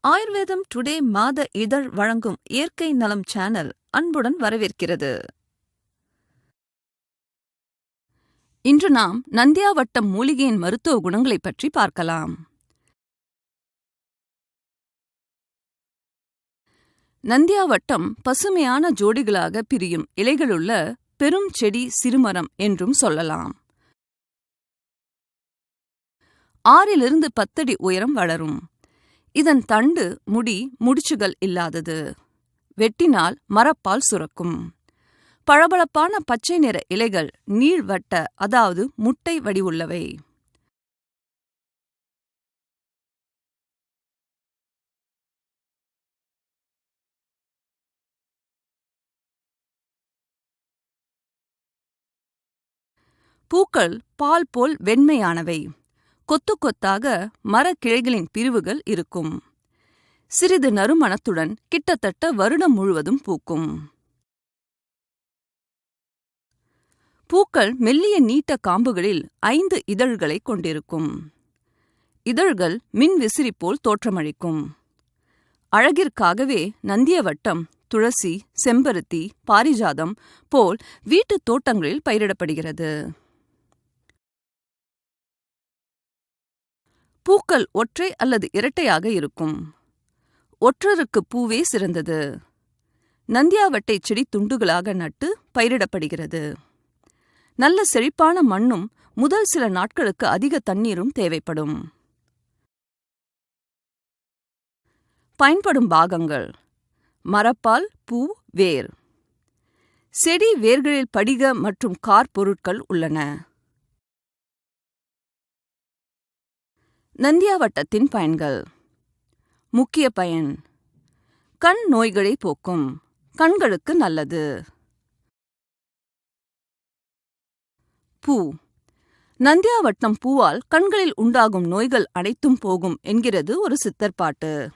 ஆயுர்வேதம் டுடே மாத இதழ் வழங்கும் இயற்கை நலம் சேனல் அன்புடன் வரவேற்கிறது. இன்று நாம் நந்தியாவட்டம் மூலிகையின் மருத்துவ குணங்களைப் பற்றி பார்க்கலாம். நந்தியாவட்டம் பசுமையான ஜோடிகளாக பிரியும் இலைகளுள்ள பெரும் செடி சிறுமரம் என்றும் சொல்லலாம். ஆறிலிருந்து பத்தடி உயரம் வளரும். இதன் தண்டு முடி முடிச்சுகள் இல்லாதது. வெட்டினால் மரப்பால் சுரக்கும். பளபளப்பான பச்சை நிற இலைகள் நீள்வட்ட அதாவது முட்டை வடிவுள்ளவை பூக்கள் பால் போல் வெண்மையானவை. கொத்து கொத்தாக மரக்கிளைகளின் பிரிவுகள் இருக்கும். சிறிது நறுமணத்துடன் கிட்டத்தட்ட வருடம் முழுவதும் பூக்கும். பூக்கள் மெல்லிய நீட்ட காம்புகளில் ஐந்து இதழ்களை கொண்டிருக்கும். இதழ்கள் மின் விசிறி போல் தோற்றமளிக்கும். அழகிற்காகவே நந்தியவட்டம் துளசி செம்பருத்தி பாரிஜாதம் போல் வீட்டுத் தோட்டங்களில் பயிரிடப்படுகிறது. பூக்கள் ஒற்றை அல்லது இரட்டையாக இருக்கும். ஒற்றருக்கு பூவே சிறந்தது. நந்தியாவட்டை செடி துண்டுகளாக நட்டு பயிரிடப்படுகிறது. நல்ல செழிப்பான மண்ணும் முதல் சில நாட்களுக்கு அதிக தண்ணீரும் தேவைப்படும். பயன்படும் பாகங்கள். மரப்பால் பூ வேர். செடி வேர்களில் படிக மற்றும் கார் பொருட்கள் உள்ளன. நந்தியாவட்டத்தின் பயன்கள். முக்கிய பயன். கண் நோய்களை போக்கும். கண்களுக்கு நல்லது. பூ. நந்தியாவட்டம் பூவால் கண்களில் உண்டாகும் நோய்கள் அனைத்தும் போகும் என்கிறது ஒரு சித்தர் பாட்டு.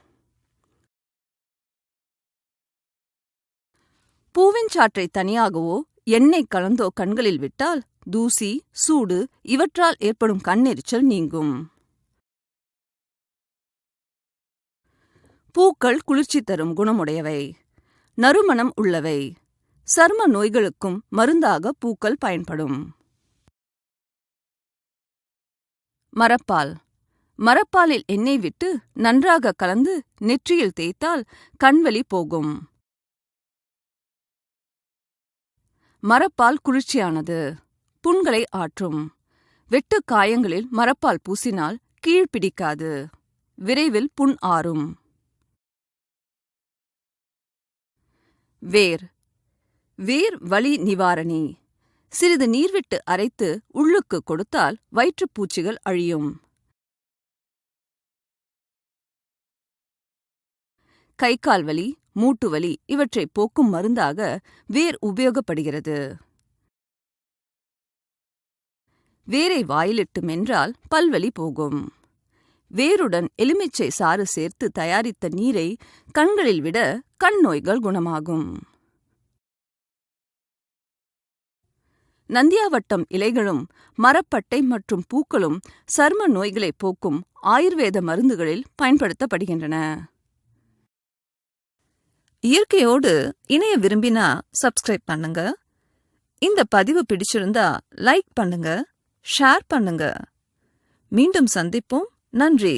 பூவின் சாற்றை தனியாகவோ எண்ணெய் கலந்தோ கண்களில் விட்டால் தூசி சூடு இவற்றால் ஏற்படும் கண்ணெரிச்சல் நீங்கும். பூக்கள் குளிர்ச்சி தரும் குணமுடையவை. நறுமணம் உள்ளவை. சர்ம நோய்களுக்கும் மருந்தாக பூக்கள் பயன்படும். மரப்பால். மரப்பாலில் எண்ணெய் விட்டு நன்றாக கலந்து நெற்றியில் தேய்த்தால் கண்வலி போகும். மரப்பால் குளிர்ச்சியானது. புண்களை ஆற்றும். வெட்டு காயங்களில் மரப்பால் பூசினால் கீழ் பிடிக்காது விரைவில் புண் ஆறும். வேர். வேர் வலி நிவாரணி. சிறிது நீர்விட்டு அரைத்து உள்ளுக்கு கொடுத்தால் வயிற்றுப்பூச்சிகள் அழியும். கை கால் வலி மூட்டு வலி இவற்றை போக்கும் மருந்தாக வேர் உபயோகப்படுகிறது. வேரை வாயிலிட்டு மென்றால் பல்வலி போகும். வேருடன் எலுமிச்சை சாறு சேர்த்து தயாரித்த நீரை கண்களில் விட கண் நோய்கள் குணமாகும். நந்தியாவட்டம் இலைகளும் மரப்பட்டை மற்றும் பூக்களும் சர்ம நோய்களை போக்கும் ஆயுர்வேத மருந்துகளில் பயன்படுத்தப்படுகின்றன. இயற்கையோடு இணைய விரும்பினா சப்ஸ்கிரைப் பண்ணுங்க. இந்த பதிவு பிடிச்சிருந்தா லைக் பண்ணுங்க ஷேர் பண்ணுங்க. மீண்டும் சந்திப்போம். நன்றி